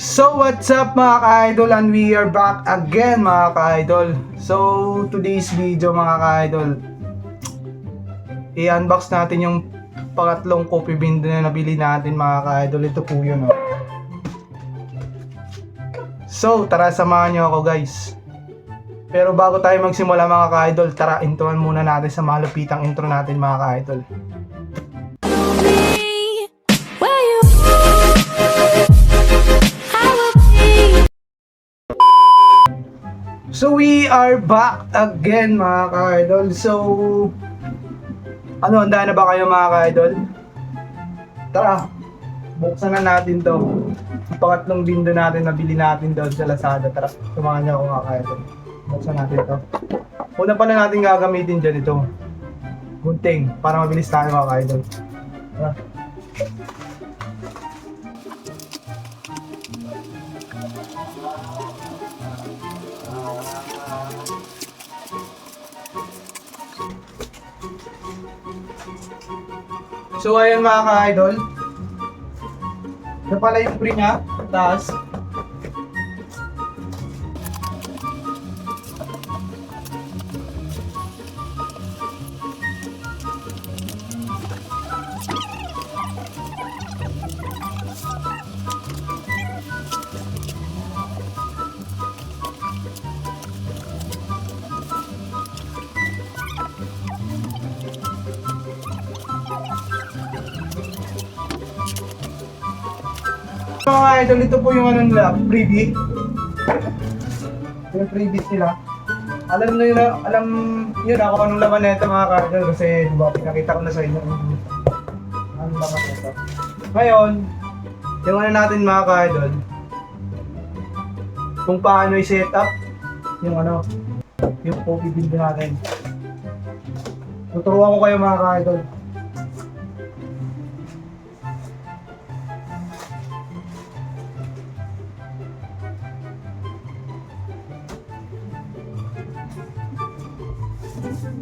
So what's up mga ka-idol? And we are back again mga ka-idol. So today's video mga ka-idol I-unbox natin yung pangatlong coffee bean na nabili natin mga ka-idol. Ito po yun oh. So tara samahan nyo ako guys. Pero bago tayo magsimula mga ka-idol Tara introan muna natin sa malupitang intro natin mga ka-idol So we are back again mga ka-idol. So ano, handa na ba kayo mga ka-idol? Tara, buksan na natin to. Yung pangatlong bindo natin na bili natin doon sa Lazada. Tara, samahan niyo ako mga ka-idol. Buksan natin to. Una pala natin gagamitin dyan ito. Gunting, para mabilis tayo mga ka-idol. Tara. So ayun mga ka-idol. Ito pala yung free niya. Tapos, idol, ito po yung ano nila, freebie. Yung freebie nila. Alam nyo na, alam nyo na kung anong laman nito mga ka-idol kasi diba, pinakita ko na sa inyo. Anong laman nito. Ngayon, yung ano natin mga ka-idol, kung paano i-set up yung ano, yung coffee build natin. Tuturuan ko kayo mga ka-idol.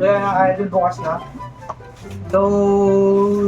So yan mga idol, bukas na. So,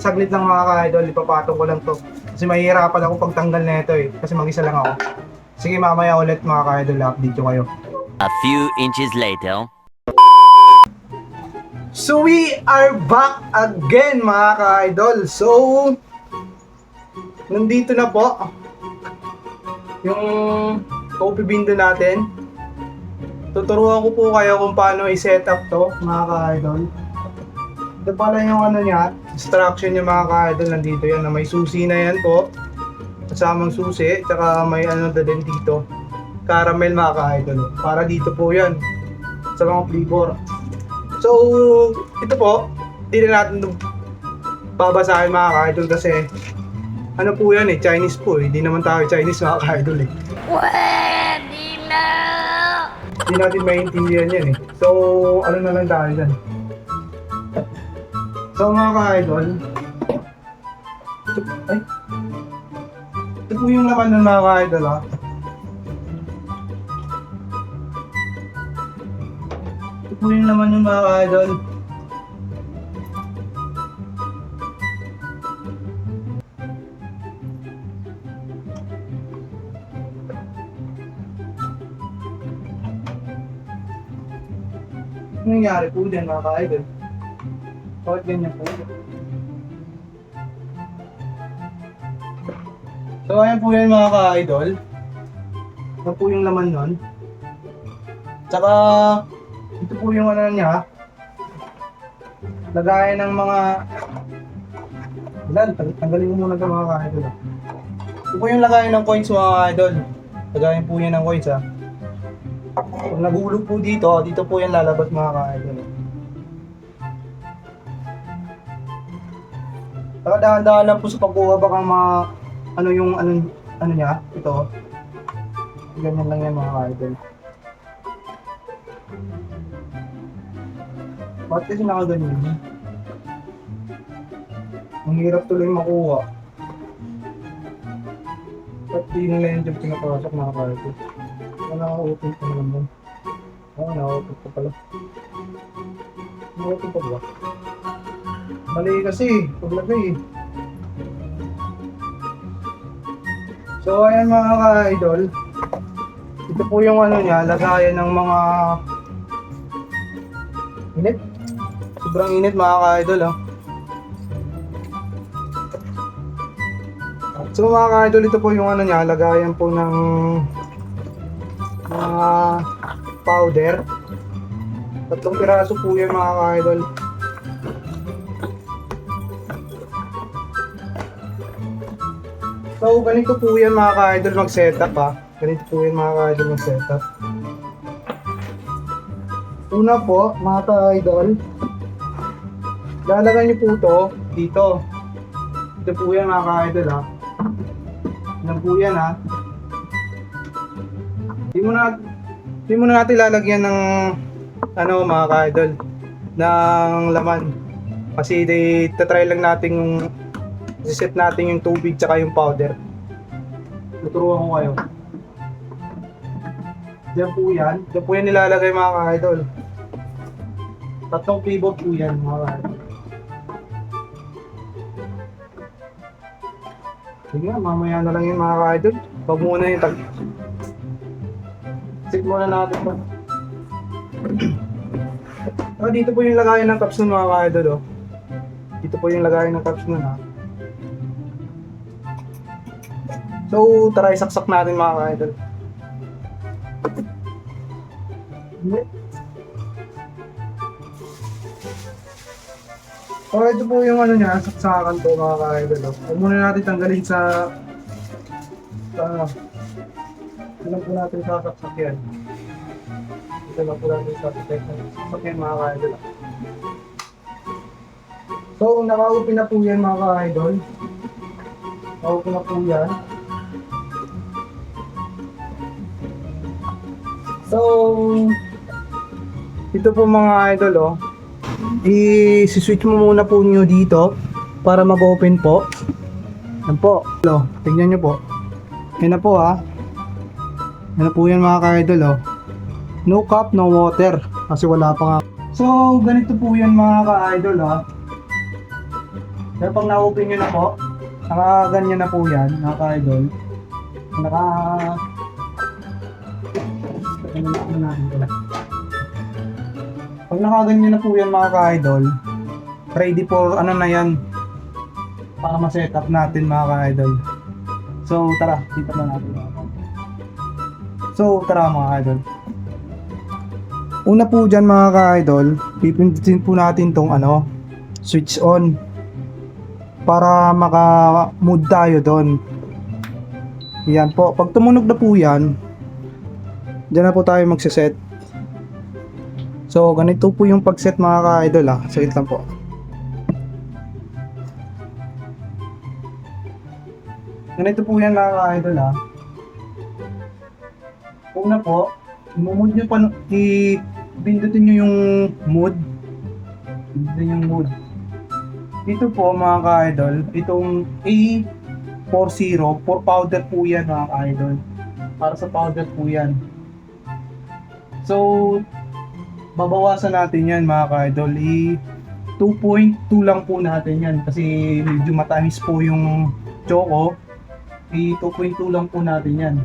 saglit lang mga ka-idol, ipapatong ko lang to. Kasi mahihirapan ako pagtanggal na ito eh. Kasi mag-isa lang ako. Sige, mamaya ulit mga ka-idol, update ko kayo. A few inches later. So we are back again mga ka-idol. So, nandito na po yung coffee window natin. Tuturuan ko po kayo kung paano i-set up to mga ka-idol. Ito pala yung ano niya, instruction niya mga ka-idol. Nandito yan na may susi na yan po. Kasamang susi, tsaka may ano na din dito. Caramel mga ka-idol. Para dito po yan sa mga flavor. So, ito po, hindi na natin babasahin mga ka-idol kasi ano po yan eh, Chinese po eh. Hindi naman tayo Chinese mga ka-idol eh. Na Hindi natin maintindihan yan eh. So, ano na lang tayo dyan. So mga ka-idol, ito, ay, ito po yung laman ng mga ka-idol ha. Ito po yung laman ng mga ka-idol. Nangyari po din mga ka-idol? Bakit ganyan po? So ayan po yan mga ka-idol. Ito po yung laman nun. Tsaka ito po yung ano niya. Lagayan ng mga tang- tanggalin mo muna ito mga ka-idol. ah. Ito po yung lagayan ng coins mga ka-idol. Lagayan po yan ng coins ha. Kung nagulog po dito, dito po yan lalabas mga ka-idol. Saka dahan-dahan lang po sa pagkuha baka mga ano yung ano ano niya, ito. Ganyan lang yan mga ka-idol. Bakit kasi nakaganyan? Ang hirap tuloy makuha. Ba't di nila yung job pinapasok mga ka-idol? Wala ka open pa naman Oo, na-open pa pala. Na-open pa ba? Mali kasi, paglagay eh. So ayan mga ka-idol. Ito po yung ano niya, lagayan ng mga init. Sobrang init mga ka-idol ah. So mga ka-idol, ito po yung ano niya, lagayan po ng mga powder. Tatlong piraso po yan mga ka-idol. So, ganito po yan mga ka-idol mag-setup ha. Ganito po yan mga ka-idol mag-setup. Una po, mga ka-idol, lalagay niyo po ito dito. Ito po yan mga ka-idol ha. Yan po yan ha. Di mo na, di mo na natin lalagyan ng ano mga ka-idol ng laman. Kasi di, tatry lang natin yung set natin yung tubig tsaka yung powder. Tuturuan ko kayo. Diyan po yan. Diyan po yan nilalagay mga ka-idol. Tatlong pivot po yan mga ka-idol. Sige nga, mamaya na lang yung mga ka-idol. Huwag muna yung tag... Sit muna natin to. ah, dito po yung lagayan ng cups nun mga ka-idol oh. Dito po yung lagayan ng cups nun ha. So, tara isaksak natin mga ka-idol. So, ito po yung ano niya, saksakan po mga ka-idol. oh. Muna natin tanggalin sa... sa... Ito po natin sasaksak yan. Ito lang po natin sasaksak sasaksak yan mga ka-idol. So, nakaupi na po yan mga ka-idol. Nakaupi na po yan. So, ito po mga idol oh. I-switch mo muna po nyo dito para mag-open po. Yan po. Hello, tingnan nyo po. Yan na po ha. Na po yan mga ka-idol oh. No cup, no water. Kasi wala pa nga. So, ganito po yan mga ka-idol ha. Kaya pag na-open nyo na po, nakaganyan na po yan mga ka-idol. Naka ano na ano natin. Pag nakaganyan na po yan mga ka-idol, ready for ano na yan para ma-set up natin mga ka-idol. So tara, dito na natin. So tara mga ka-idol. Una po dyan mga ka-idol, pipindutin po natin tong ano, switch on para maka-mood tayo doon. Yan po, pag tumunog na po yan, Diyan na po tayo magsiset. So, ganito po yung pag-set mga ka-idol ah. Saglit lang po. Ganito po yan mga ka-idol ah. Una po, imumod nyo pa, i-pindutin nyo yung mood. Pindutin yung mood. Dito po mga ka-idol, itong A40, for powder po yan mga ka-idol. Para sa powder po yan. So, babawasan natin yan mga ka-idol. I 2.2 lang po natin yan kasi medyo matamis po yung choco. I 2.2 lang po natin yan.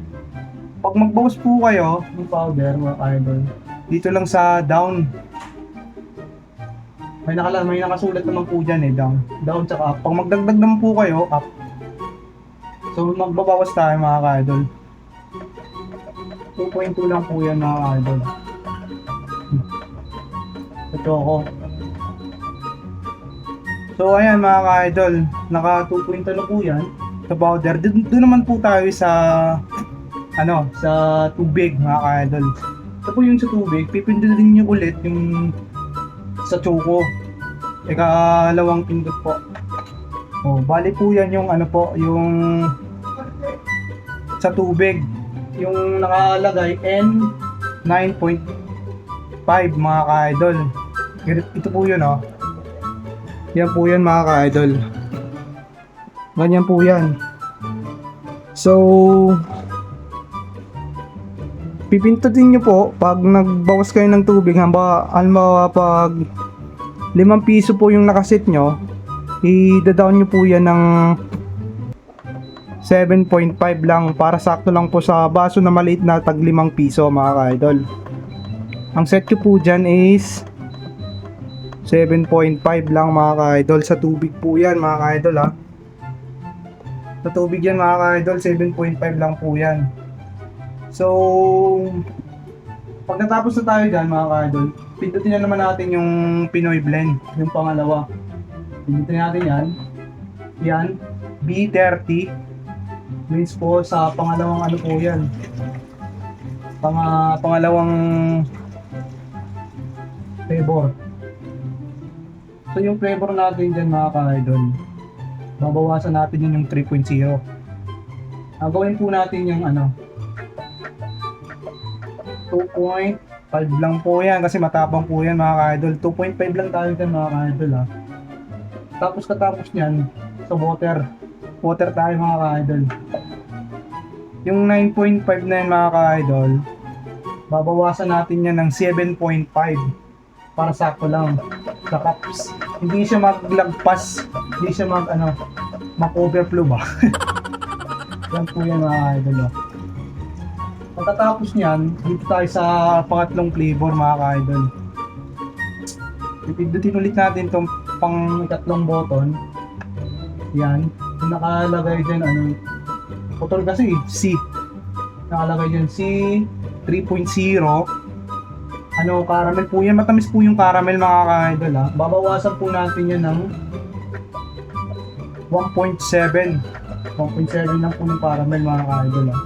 Pag magbawas po kayo ng powder mga ka-idol, dito lang sa down. May nakala may nakasulat naman po dyan eh, down. Down tsaka up. Pag magdagdag naman po kayo, up. So magbabawas tayo mga ka-idol. 2.2 lang po yan mga idol. Ito ako. So ayan mga ka-idol, naka 2.2 na po yan sa powder. Doon naman po tayo sa ano, sa tubig mga ka-idol. Po yung sa tubig, pipindutin niyo ulit yung sa choco. Ikalawang pindot po. Oh, bali po yan yung ano po, yung sa tubig yung nakalagay N 9.5 mga ka-idol. Ito po yun oh. Yan po yan mga ka-idol. Ganyan po yan. So, pipintutin nyo po pag nagbawas kayo ng tubig hamba halimbawa pag 5 piso po yung nakasit nyo i-down nyo po yan ng 7.5 lang para sakto lang po sa baso na maliit na tag 5 piso mga ka-idol. Ang set ko po dyan is 7.5 lang mga ka-idol. Sa tubig po yan mga ka-idol ha. Sa tubig yan mga ka-idol, 7.5 lang po yan. So, pag natapos na tayo dyan mga ka-idol, pindutin na naman natin yung Pinoy Blend, yung pangalawa. Pindutin natin yan. Yan, B30. Means po sa pangalawang ano po yan. Pang, pangalawang flavor. So yung flavor natin dyan mga ka-idol, babawasan natin yun yung 3.0. Gagawin po natin yung ano, 2.5 lang po yan kasi matapang po yan mga ka-idol. 2.5 lang tayo dyan mga ka-idol ha. Tapos katapos niyan, sa water. Water tayo mga ka-idol. Yung 9.5 na yan mga ka-idol, babawasan natin yan ng 7.5 para sakto lang sa cups. Hindi siya maglagpas, hindi siya mag ano, mag-overflow ba? yan po yan mga idol. Pagkatapos niyan, dito tayo sa pangatlong flavor mga ka-idol. Pipindutin ulit natin tong pang ikatlong button. Yan. Nakalagay dyan, ano, putol kasi, C. Nakalagay dyan, C 3.0 ano, caramel po yan. Matamis po yung caramel mga ka-idol ha. Babawasan po natin yan ng 1.7. 1.7 lang po yung caramel mga ka-idol ha.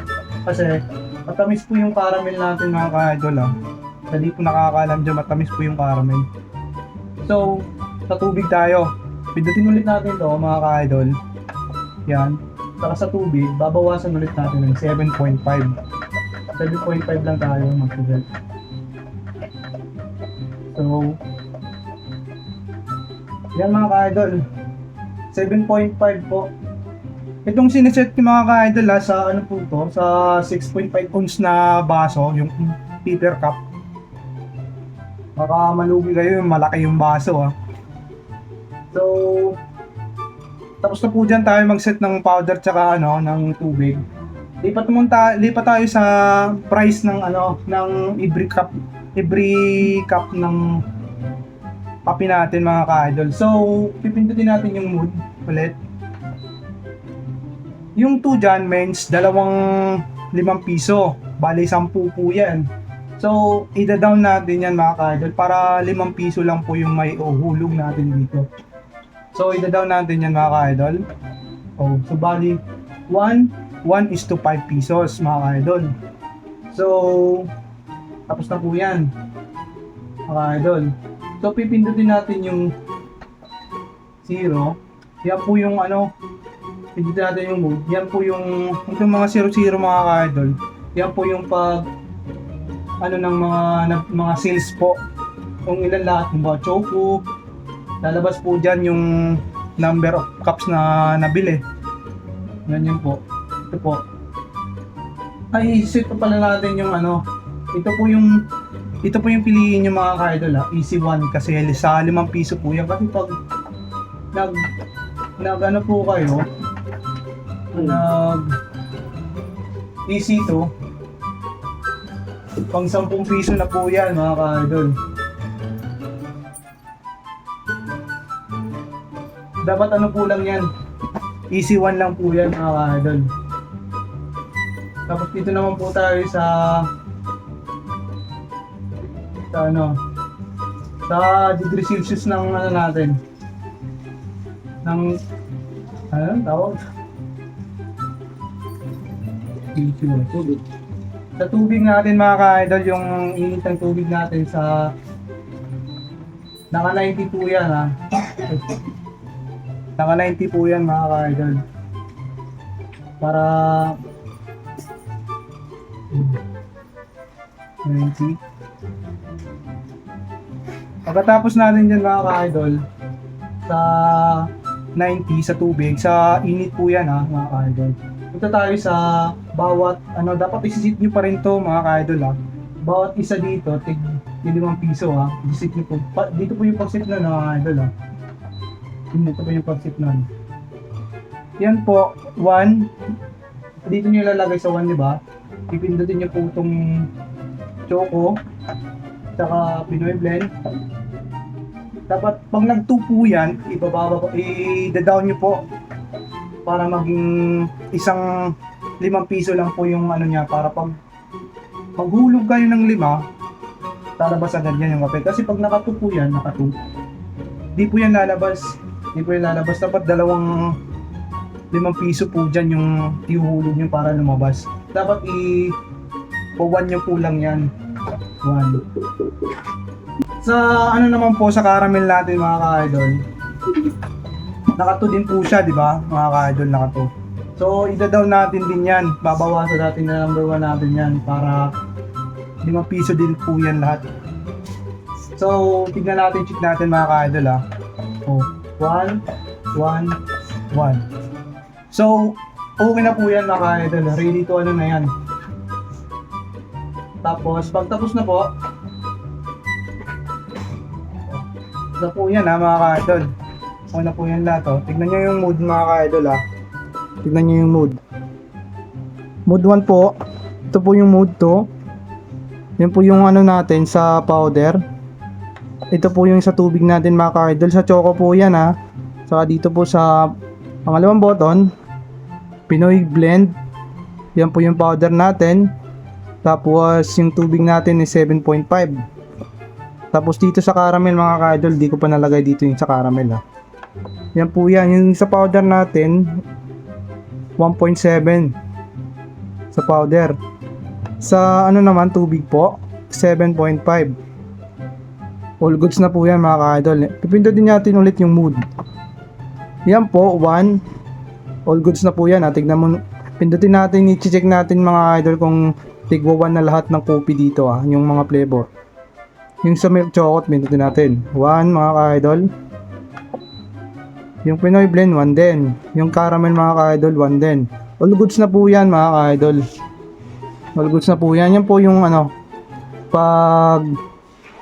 Kasi, matamis po yung caramel natin mga ka-idol ha. Sa po nakakaalam dyan, matamis po yung caramel. So, sa tubig tayo. Pindutin ulit natin to mga ka-idol. Yan. Saka sa tubig, babawasan ulit natin ng 7.5. 7.5 lang tayo mag-set. So, yan mga ka-idol. 7.5 po. Itong sineset ko mga ka-idol ha, sa ano po to, sa 6.5 ounce na baso, yung Peter Cup. Baka malugi kayo, yung malaki yung baso ha. So, tapos na po dyan tayo mag-set ng powder tsaka ano, ng tubig. Lipat naman ta lipat tayo sa price ng ano, ng every cup every cup ng kape natin mga ka-idol. So, pipindutin natin yung mood ulit. Yung 2 dyan, mens, dalawang 5 piso. Bali, 10 po yan. So, ida-down natin yan mga ka-idol para 5 piso lang po yung may uhulog natin dito. So, ida-down natin yan mga ka-idol. Oh, so bali, 1, 1 is to 5 pesos mga ka-idol. So, tapos na po yan. Mga idol. So, pipindutin natin yung 0. Yan po yung ano, pindutin natin yung mode. Yan po yung, itong mga 0-0 mga ka-idol. Yan po yung pag, ano ng mga, na- mga sales po. Kung ilan lahat, yung mga choco. Lalabas po dyan yung number of cups na nabili. Yan po. Ito po. Ay, pa pala natin yung ano, ito po yung ito po yung piliin yung mga ka-idol ha. Easy one kasi sa 5 piso po yan. Kasi pag nag nag ano po kayo nag easy to pang 10 piso na po yan mga ka-idol. Dapat ano po lang yan. Easy one lang po yan mga ka-idol. Tapos dito naman po tayo sa sa ano sa degree Celsius ng ano natin ng ano ang tawag Celsius sa tubig natin mga ka-idol yung init ng tubig natin sa naka 90 po yan ha? Naka 90 po yan mga ka-idol. Para 90 Pagkatapos natin dyan mga ka-idol, sa 90 sa tubig, sa init po yan ha mga ka-idol. Punta tayo sa bawat, ano, dapat isisit nyo pa rin to mga ka-idol ha. Bawat isa dito, tig, 5 piso ha. Isisit nyo po. Pa, dito po yung pag-sit na mga ka-idol ha. Dito po yung pag-sit na. Yan po, 1. Dito nyo ilalagay sa 1, di ba? Pipindutin nyo po itong choco, tsaka Pinoy blend. Dapat pag nag-2 po yan, ibababa, i-down nyo po para maging isang limang piso lang po yung ano niya para pag maghulog kayo ng lima, lalabas agad yan yung kape. Kasi pag naka-2 po yan, naka-2, di po yan lalabas. Di po yan lalabas. Dapat dalawang limang piso po dyan yung ihuhulog nyo para lumabas. Dapat i pawan nyo po lang yan. One. Sa ano naman po sa caramel natin mga ka-idol. Naka 2 din po siya, di ba? Mga ka-idol naka 2. So, ida-down natin din yan. Babawasan natin na number 1 natin yan para 5 piso din po yan lahat. So, tignan natin, check natin mga ka-idol ah. Oh, 1, 1, 1. So, okay na po yan mga ka-idol. Ready to ano na yan. Tapos, pag tapos na po, na po yan ha mga ka-idol. Okay na po yan lahat oh. Tignan nyo yung mood mga ka-idol ha. Tignan nyo yung mood. Mood 1 po. Ito po yung mood 2. Yan po yung ano natin sa powder. Ito po yung sa tubig natin mga ka-idol. Sa choco po yan ha. Saka dito po sa pangalawang button. Pinoy blend. Yan po yung powder natin. Tapos yung tubig natin is 7.5. Tapos dito sa caramel mga ka-idol, di ko pa nalagay dito yung sa caramel ha. Yan po yan. Yung sa powder natin, 1.7 sa powder. Sa ano naman, tubig po, 7.5. All goods na po yan mga ka-idol. Pipindutin natin ulit yung mood. Yan po, 1. All goods na po yan. Ha. Tignan mo, pindutin natin, i-check natin mga idol kung tigwa 1 na lahat ng kopi dito ah, yung mga flavor. Yung sa milk chocolate, pindutin natin. 1 mga ka-idol. Yung Pinoy blend, 1 din. Yung caramel mga ka-idol, 1 din. All goods na po yan mga ka-idol. All goods na po yan. Yan po yung ano, pag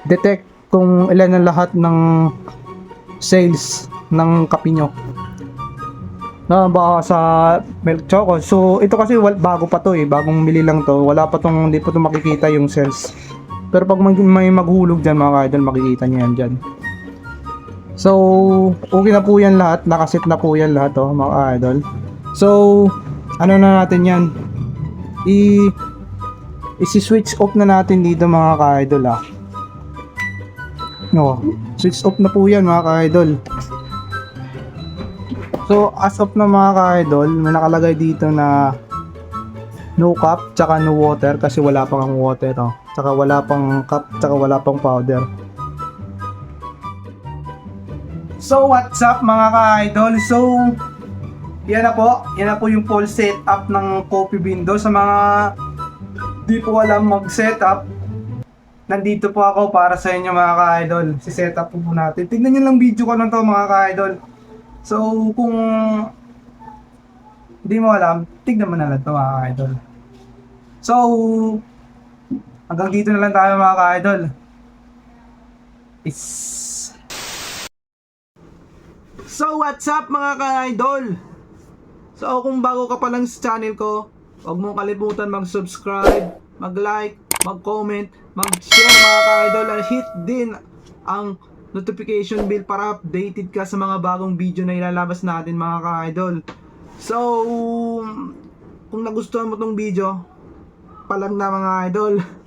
detect kung ilan ang lahat ng sales ng kape nyo. Na baka sa milk choco. So ito kasi bago pa to eh, bagong mili lang to. Wala pa tong hindi pa to makikita yung sales. Pero pag may, maghulog dyan mga idol, makikita nyo yan dyan. So, okay na po yan lahat. Nakasit na po yan lahat oh, mga idol. So, ano na natin yan? I isi-switch off na natin dito mga ka-idol ah. No, switch off na po yan mga ka-idol. So, as of na mga ka-idol, may nakalagay dito na no cup, tsaka no water kasi wala pang water, oh. Tsaka wala pang cup, tsaka wala pang powder. So, what's up mga ka-idol? So, yan na po. Yan na po yung full setup ng Coffee Bindo. Sa mga di po alam mag-setup, nandito po ako para sa inyo mga ka-idol. Si setup po, po natin. Tignan nyo lang video ko na to mga ka-idol. So, kung hindi mo alam, tignan mo na lang to mga ka-idol. So, hanggang dito na lang tayo mga ka-idol. It's... So, what's up mga ka-idol? So, kung bago ka pa lang sa channel ko, huwag mong kalimutan mag-subscribe, mag-like, mag-comment, mag-share mga ka-idol at hit din ang notification bell para updated ka sa mga bagong video na ilalabas natin mga ka-idol. So, kung nagustuhan mo tong video, palag na mga idol.